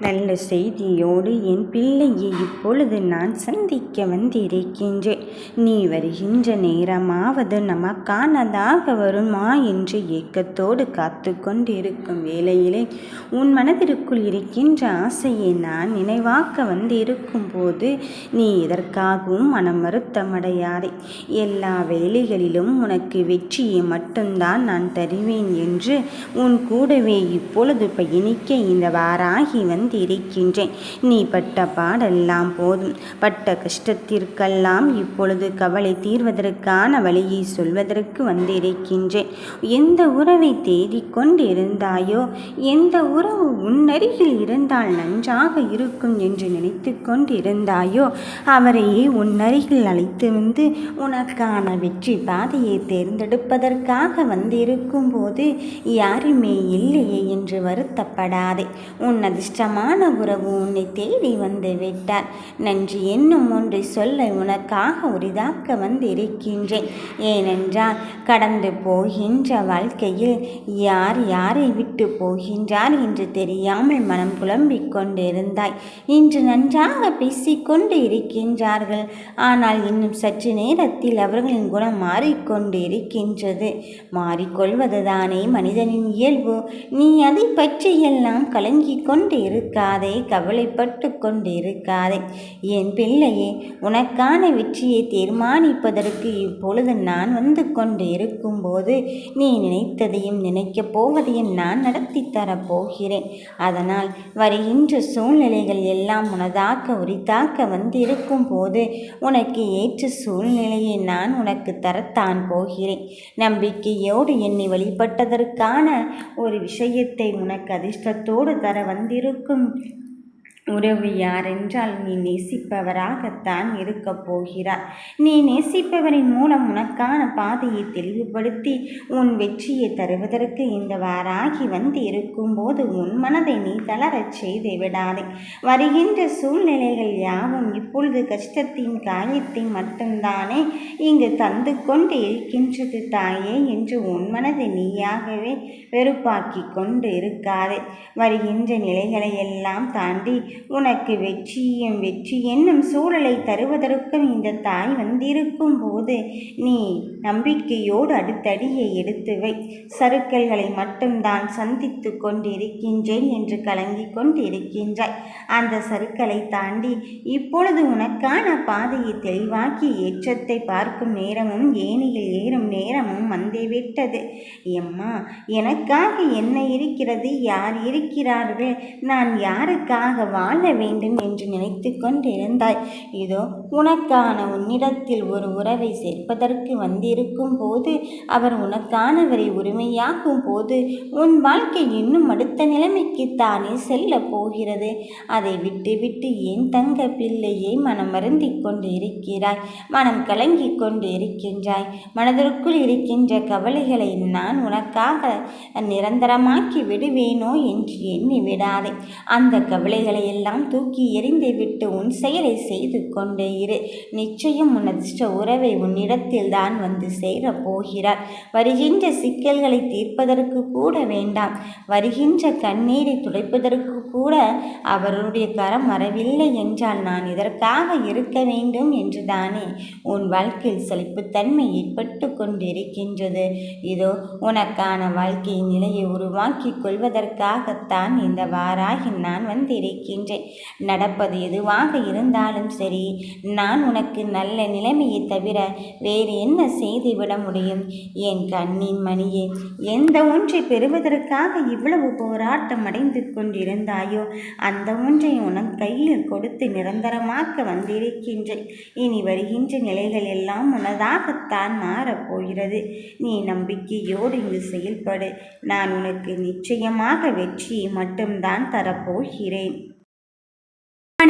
நல்ல செய்தியோடு என் பிள்ளையை இப்பொழுது நான் சந்திக்க வந்திருக்கின்றேன். நீ வருகின்ற நேரமாவது நமக்கானதாக வருமா என்று ஏக்கத்தோடு காத்து கொண்டிருக்கும் வேளையிலே உன் மனதிற்குள் இருக்கின்ற ஆசையை நான் நினைவாக்க வந்திருக்கும் போது நீ எதற்காகவும் மனம் வருத்தமடையாதே. எல்லா வேலைகளிலும் உனக்கு வெற்றியை மட்டும்தான் நான் தருவேன் என்று உன் கூடவே இப்பொழுது பயணிக்க இந்த வாராகி வந்து இருக்கின்றேன் நீ பட்ட பாடெல்லாம் போதும். பட்ட கஷ்டத்திற்கெல்லாம் இப்பொழுது கவலை தீர்வதற்கான வழியை சொல்வதற்கு வந்திருக்கின்றேன். எந்த உறவை தேடிக் கொண்டிருந்தாயோ எந்த உறவு உன்னருகில் இருந்தால் நன்றாக இருக்கும் என்று நினைத்து கொண்டிருந்தாயோ அவரையே உன்னருகில் அழைத்து வந்து உனக்கான வெற்றி பாதையை தேர்ந்தெடுப்பதற்காக வந்திருக்கும் போது யாருமே இல்லையே என்று வருத்தப்படாதே. உன் அதிர்ஷ்டம் அதிர்ஷ்டமான உறவு உன்னை தேடி வந்து விட்டார். நன்றி என்னும் ஒன்றை சொல்ல உனக்காக உரிதாக்க வந்திருக்கின்றேன். ஏனென்றால் கடந்து போகின்ற வாழ்க்கையில் யார் யாரை விட்டு போகின்றார் என்று தெரியாமல் மனம் குழம்பிக் கொண்டிருந்தாய். இன்று நன்றாக பேசிக்கொண்டு இருக்கின்றார்கள். ஆனால் இன்னும் சற்று நேரத்தில் அவர்களின் குணம் மாறிக்கொண்டு இருக்கின்றது மாறிக்கொள்வதுதானே மனிதனின் இயல்பு. நீ அதை பற்றியெல்லாம் கலங்கிக் கொண்டு இருக்காதே கவலைப்பட்டு கொண்டு இருக்காதே என் பிள்ளையே உனக்கான வெற்றியை தீர்மானிப்பதற்கு இப்பொழுது நான் வந்து கொண்டு இருக்கும்போது நீ நினைத்ததையும் நினைக்கப் போவதையும் நான் நடத்தி தரப்போகிறேன் அதனால் வருகின்ற சூழ்நிலைகள் எல்லாம் உனதாக்க உரித்தாக்க வந்திருக்கும் போது உனக்கு ஏற்ற சூழ்நிலையை நான் உனக்கு தரத்தான் போகிறேன். நம்பிக்கையோடு என்னை வழிபட்டதற்கான ஒரு விஷயத்தை உனக்கு அதிர்ஷ்டத்தோடு தர வந்திருக்கும் Hm. உறவு யாரென்றால் நீ நேசிப்பவராகத்தான் இருக்கப் போகிறார். நீ நேசிப்பவரின் மூலம் உனக்கான பாதையை தெளிவுபடுத்தி உன் வெற்றியை தருவதற்கு இந்த வாராகி வந்து இருக்கும்போது உன் மனதை நீ தளரச் செய்து விடாதே. வருகின்ற சூழ்நிலைகள் யாவும் இப்பொழுது கஷ்டத்தின் காயத்தை மட்டும்தானே இங்கு தந்து கொண்டு இருக்கின்றது தாயே என்று உன் மனதை நீயாகவே வெறுப்பாக்கி கொண்டு இருக்காதே. வருகின்ற நிலைகளை எல்லாம் தாண்டி உனக்கு வெற்றியும் வெற்றி என்னும் சூழலை தருவதற்கும் இந்த தாய் வந்திருக்கும் போது நீ நம்பிக்கையோடு அடுத்தடியை எடுத்து வை. சருக்கல்களை மட்டும்தான் சந்தித்து கொண்டிருக்கின்றேன் என்று கலங்கிக் கொண்டிருக்கின்றாய். அந்த சருக்களை தாண்டி இப்பொழுது உனக்கான பாதையை தெளிவாக்கி ஏற்றத்தை பார்க்கும் நேரமும் ஏனியில் ஏறும் நேரமும் வந்துவிட்டது. எம்மா எனக்காக என்ன இருக்கிறது? யார் இருக்கிறார்கள்? நான் யாருக்காக வாழ வேண்டும் என்று நினைத்து கொண்டிருந்தாய். இதோ உனக்கான உன்னிடத்தில் ஒரு உறவை சேர்ப்பதற்கு வந்திருக்கும் போது அவர் உனக்கானவரை உரிமையாகும் போது உன் வாழ்க்கை இன்னும் அடுத்த நிலைமைக்கு தானே செல்ல போகிறது. அதை விட்டுவிட்டு ஏன் தங்க பிள்ளையை மனம் மருந்தி கொண்டு இருக்கிறாய் மனம் கலங்கி கொண்டு இருக்கின்றாய் மனதிற்குள் இருக்கின்ற கவலைகளை நான் உனக்காக நிரந்தரமாக்கி விடுவேனோ என்று எண்ணி விடாதே. அந்த கவலைகளை எல்லாம் தூக்கி எறிந்து விட்டு உன் செயலை செய்து கொண்டே இரு. நிச்சயம் உன் அதிர்ஷ்ட உறவை உன்னிடத்தில் தான் வந்து சேரப் போகிறார். வருகின்ற சிக்கல்களை தீர்ப்பதற்கு கூட வேண்டாம். வருகின்ற கண்ணீரை துடைப்பதற்கு கூட அவருடைய கரம் வரவில்லை என்றால் நான் இதற்காக இருக்க வேண்டும் என்று தானே உன் வாழ்க்கையில் செழிப்புத்தன்மை ஏற்பட்டு கொண்டிருக்கின்றது. இதோ உனக்கான வாழ்க்கையின் நிலையை உருவாக்கி கொள்வதற்காகத்தான் இந்த வாராகி நான் வந்திருக்கின்றேன். நடப்பது எதுவாக இருந்தாலும் சரி நான் உனக்கு நல்ல நிலைமையை தவிர வேறு என்ன செய்துவிட முடியும்? என் கண்ணின் மணியே எந்த ஒன்றை பெறுவதற்காக இவ்வளவு போராட்டம் அடைந்து கொண்டிருந்தாய்? அந்த ஒன்றை உனக்கு கையில் கொடுத்து நிரந்தரமாக்க வந்திருக்கின்றேன். இனி வருகின்ற நிலைகள் எல்லாம் உனதாகத்தான் மாறப்போகிறது. நீ நம்பிக்கையோடு இங்கு செயல்படு. நான் உனக்கு நிச்சயமாக வெற்றியை மட்டும்தான் தரப்போகிறேன்.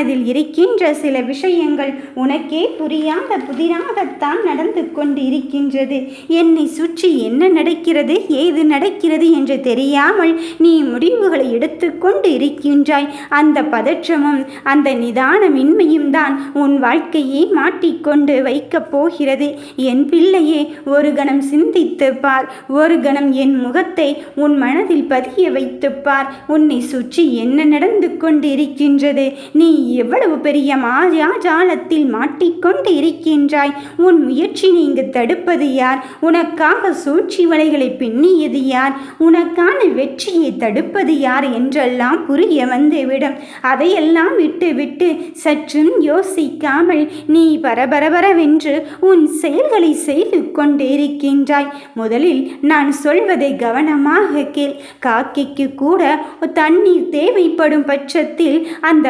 மனதில் இருக்கின்ற சில விஷயங்கள் உனக்கே புரியாத புதிராகத்தான் நடந்து கொண்டு இருக்கின்றது என்னை சுற்றி என்ன நடக்கிறது ஏது நடக்கிறது என்று தெரியாமல் நீ முடிவுகளை எடுத்துக்கொண்டு இருக்கின்றாய் அந்த பதற்றமும் அந்த நிதானமின்மையும் தான் உன் வாழ்க்கையை மாட்டிக்கொண்டு வைக்கப் போகிறது. என் பிள்ளையே ஒரு கணம் சிந்தித்து பார். ஒரு கணம் என் முகத்தை உன் மனதில் பதிய வைத்து பார். உன்னை சுற்றி என்ன நடந்து கொண்டு இருக்கின்றது நீ எவ்வளவு பெரிய மாயாஜாலத்தில் மாட்டிக்கொண்டு இருக்கின்றாய்? உன் முயற்சி நீங்கு தடுப்பது யார்? உனக்காக சூழ்ச்சி வலைகளை பின்னியது யார்? உனக்கான வெற்றியை தடுப்பது யார் என்றெல்லாம் புரிய வந்துவிடும். அதையெல்லாம் விட்டு விட்டு சற்றும் யோசிக்காமல் நீ பரபரபரவென்று உன் செயல்களை செய்து கொண்டே இருக்கின்றாய். முதலில் நான் சொல்வதை கவனமாக கேள். காக்கைக்கு கூட தண்ணீர் தேவைப்படும் பட்சத்தில் அந்த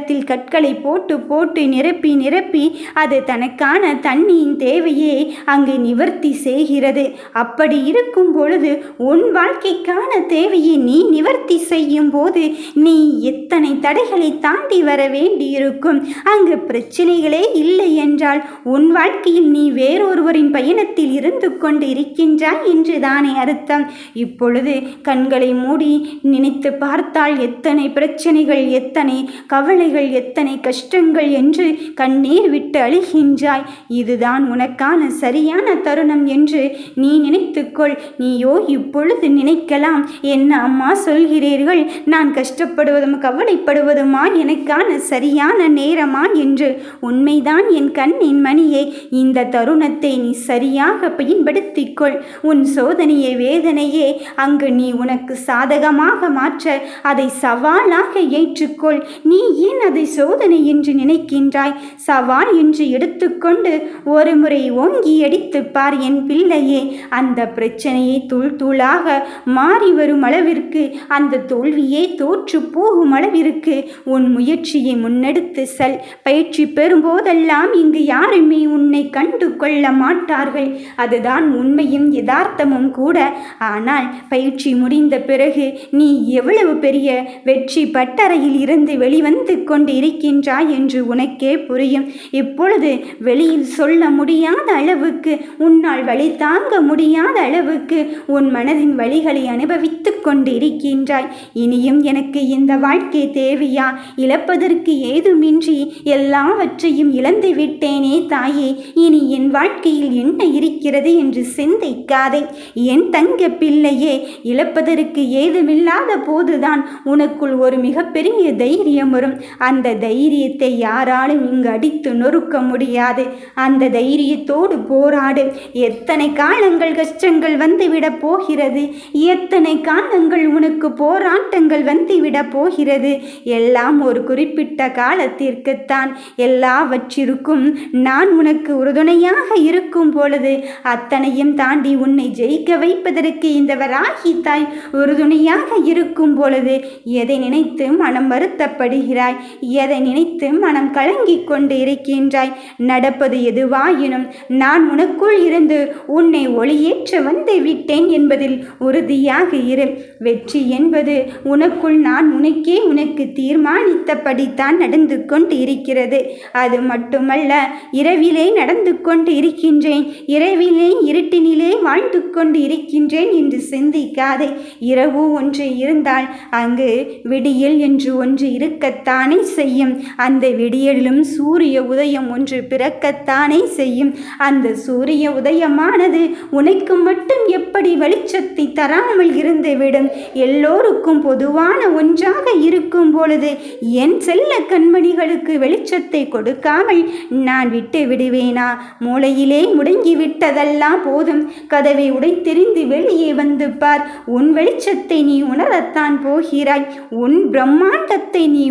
நிலத்தில் கற்களை போட்டு போட்டு நிரப்பி நிரப்பி அது தனக்கான தண்ணியின் தேவையை அங்கு நிவர்த்தி செய்கிறது. அப்படி இருக்கும் பொழுது உன் வாழ்க்கைக்கான தேவையை நீ நிவர்த்தி செய்யும் போது நீ எத்தனை தடைகளை தாண்டி வர வேண்டியிருக்கும்? அங்கு பிரச்சனைகளே இல்லை என்றால் உன் வாழ்க்கையில் நீ வேறொருவரின் பயணத்தில் இருந்து கொண்டு இருக்கின்றாய் என்று தானே அர்த்தம். இப்பொழுது கண்களை மூடி நினைத்து பார்த்தால் எத்தனை பிரச்சனைகள் எத்தனை கவலை வேதனைகள் எத்தனை கஷ்டங்கள் என்று கண்ணீர் விட்டு அழுகின்றாய். இதுதான் உனக்கான சரியான தருணம் என்று நீ நினைத்துக்கொள். நீயோ இப்பொழுது நினைக்கலாம். என்ன அம்மா சொல்கிறீர்கள்? நான் கஷ்டப்படுவதும் கவலைப்படுவதுமா? எனக்கான சரியான நேரமா என்று. உண்மைதான் என் கண்ணின் மணியே. இந்த தருணத்தை நீ சரியாக பயன்படுத்திக்கொள். உன் சோதனையை வேதனையே. அங்கு நீ உனக்கு சாதகமாக மாற்ற. அதை சவாலாக ஏற்றுக்கொள். நீ ஏன் அதை சோதனை என்று நினைக்கின்றாய்? சவால் என்று எடுத்துக்கொண்டு ஒரு முறை ஓங்கி அடித்துப்பார் என் பிள்ளையே. அந்த பிரச்சனையை தூள் தூளாக மாறி வரும் அளவிற்கு அந்த தோல்வியே தோற்று போகும் அளவிற்கு உன் முயற்சியை முன்னெடுத்து செல். பயிற்சி பெறும்போதெல்லாம் இங்கு யாருமே உன்னை கண்டு கொள்ள மாட்டார்கள். அதுதான் உண்மையும் யதார்த்தமும் கூட. ஆனால் பயிற்சி முடிந்த பிறகு நீ எவ்வளவு பெரிய வெற்றி பட்டறையில் இருந்து வெளிவந்து கொண்டு இருக்கின்றாய் என்று உனக்கே புரியும். இப்பொழுது வெளியில் சொல்ல முடியாத அளவுக்கு உன்னால் வழி தாங்க முடியாத அளவுக்கு உன் மனதின் வழிகளை அனுபவித்துக் கொண்டு இருக்கின்றாய் இனியும் எனக்கு இந்த வாழ்க்கை தேவையா? இழப்பதற்கு ஏதுமின்றி எல்லாவற்றையும் இழந்து விட்டேனே தாயே. இனி என் வாழ்க்கையில் என்ன இருக்கிறது என்று சிந்திக்காதே. என் தங்க பிள்ளையே இழப்பதற்கு ஏதுமில்லாத போதுதான் உனக்குள் ஒரு மிகப்பெரிய தைரியம் வரும். அந்த தைரியத்தை யாராலும் இங்கு அடித்து நொறுக்க முடியாது. அந்த தைரியத்தோடு போராடு. எத்தனை காலங்கள் கஷ்டங்கள் வந்துவிடப் போகிறது? எத்தனை காலங்கள் உனக்கு போராட்டங்கள் வந்துவிடப் போகிறது? எல்லாம் ஒரு குறிப்பிட்ட காலத்திற்குத்தான். எல்லாவற்றிற்கும் நான் உனக்கு உறுதுணையாக இருக்கும் பொழுது அத்தனையும் தாண்டி உன்னை ஜெயிக்க வைப்பதற்கு இந்த வராகி தாய் உறுதுணையாக இருக்கும் பொழுது எதை நினைத்து மனம் வருத்தப்படுகிறாய்? எதை நினைத்து மனம் கலங்கிக் கொண்டு இருக்கின்றாய் நடப்பது எதுவாயினும் நான் உனக்குள் இருந்து உன்னை ஒளியேற்ற வந்து விட்டேன் என்பதில் உறுதியாக இரு. வெற்றி என்பது உனக்குள் நான் உனக்கே உனக்கு தீர்மானித்தபடித்தான் நடந்து கொண்டு இருக்கிறது அது மட்டுமல்ல இரவிலே நடந்து கொண்டு இருக்கின்றேன் இரவிலே இருட்டினிலே வாழ்ந்து கொண்டு இருக்கின்றேன் என்று சிந்திக்காதே. இரவு ஒன்று இருந்தால் அங்கு விடியல் என்று ஒன்று இருக்கத்தான் செய்யும். அந்த விடியலிலும் சூரிய உதயம் ஒன்று பிறக்கத்தானே செய்யும். அந்த சூரிய உதயமானது உனக்கு மட்டும் எப்படி வெளிச்சத்தை தராமல் இருந்துவிடும்? எல்லோருக்கும் பொதுவான ஒன்றாக இருக்கும் பொழுது என் செல்ல கண்மணிகளுக்கு வெளிச்சத்தை கொடுக்காமல் நான் விட்டு விடுவேனா? மூளையிலே முடங்கி விட்டதெல்லாம் போதும். கதவை உடைத்தெறிந்து வெளியே வந்து பார். உன் வெளிச்சத்தை நீ உணரத்தான் போகிறாய். உன் பிரம்மாண்டத்தை நீ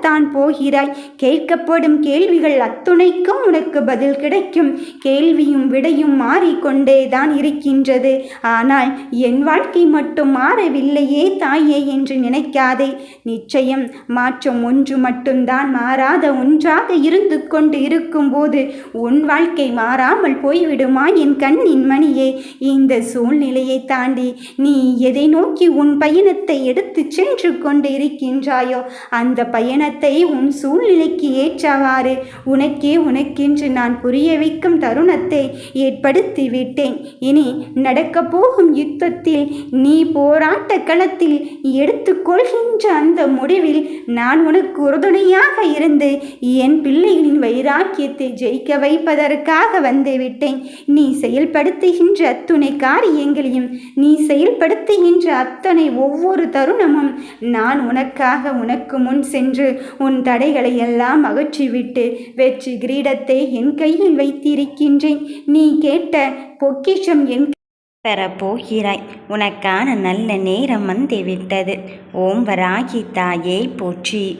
உணரத்தான் போகிறாய். கேட்கப்படும் கேள்விகள் அத்துணைக்கும் உனக்கு பதில் கிடைக்கும். கேள்வியும் விடையும் மாறிக்கொண்டே தான் இருக்கின்றது. ஆனால் என் வாழ்க்கை மட்டும் மாறவில்லையே தாயே என்று நினைக்காதே. நிச்சயம் மாற்றம் ஒன்று மட்டும்தான் மாறாத ஒன்றாக இருந்து கொண்டு இருக்கும்போது உன் வாழ்க்கை மாறாமல் போய்விடுமா என் கண்ணின் மணியே? இந்த சூழ்நிலையை தாண்டி நீ எதை நோக்கி உன் பயணத்தை எடுத்து சென்று கொண்டு இருக்கின்றாயோ? அந்த பயணத்தை பயணத்தை உன் சூழ்நிலைக்கு ஏற்றவாறு. உனக்கே உனக்கென்று நான் புரிய வைக்கும் தருணத்தை ஏற்படுத்தி விட்டேன். இனி நடக்கப் போகும் யுத்தத்தில் நீ போராட்ட களத்தில் எடுத்துக்கொள்கின்ற அந்த முடிவில் நான் உனக்கு உறுதுணையாக இருந்து என் பிள்ளைகளின் வைராக்கியத்தை ஜெயிக்க வைப்பதற்காக வந்துவிட்டேன் நீ செயல்படுத்துகின்ற அத்துணை காரியங்களையும் நீ செயல்படுத்துகின்ற அத்தனை ஒவ்வொரு தருணமும் நான் உனக்காக உனக்கு முன் சென்று உன் தடைகளை எல்லாம் அகற்றிவிட்டு வெற்றி கிரீடத்தை என் கையில் வைத்திருக்கின்றேன். நீ கேட்ட பொக்கிஷம் என் பெறப்போகிறாய். உனக்கான நல்ல நேரம் வந்துவிட்டது. ஓம் வராகி தாயே போற்றி.